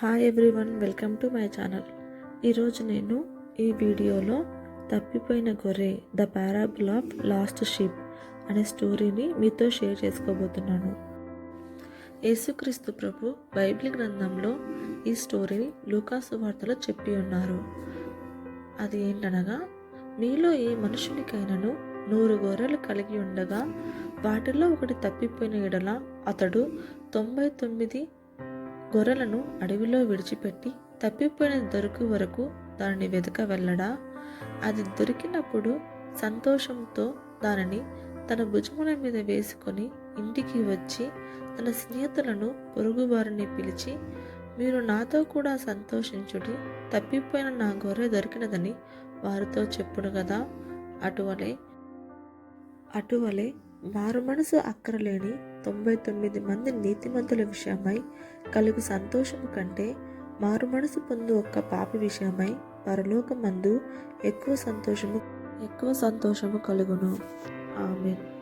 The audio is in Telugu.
Hi everyone welcome to my channel ఈరోజు నేను ఈ వీడియోలో తప్పిపోయిన గొర్రె the parable of lost sheep అనే స్టోరీని మీతో షేర్ చేసుకోబోతున్నాను. యేసుక్రీస్తు ప్రభు బైబిల్ గ్రంథంలో ఈ స్టోరీని లూకాసు వార్తలో చెప్పి ఉన్నారు. అది ఏంటనగా మీలో ఏ మనుషునికైనాను నూరు గొర్రెలు కలిగి ఉండగా వాటిల్లో ఒకటి తప్పిపోయిన ఎడల అతడు తొంభై తొమ్మిది గొర్రెలను అడవిలో విడిచిపెట్టి తప్పిపోయిన దొరుకు వరకు దానిని వెతక వెళ్ళడా? అది దొరికినప్పుడు సంతోషంతో దానిని తన భుజముల మీద వేసుకొని ఇంటికి వచ్చి తన స్నేహితులను పొరుగువారిని పిలిచి మీరు నాతో కూడా సంతోషించుడి తప్పిపోయిన నా గొర్రె దొరికినదని వారితో చెప్పును కదా అటువలే అటువలే మారు మనసు అక్కరలేని తొంభై తొమ్మిది మంది నీతిమంతుల విషయమై కలుగు సంతోషము కంటే మారు మనసు పొందు ఒక్క పాపి విషయమై పరలోకమందు ఎక్కువ సంతోషము ఎక్కువ సంతోషము కలుగును. ఆమెన్.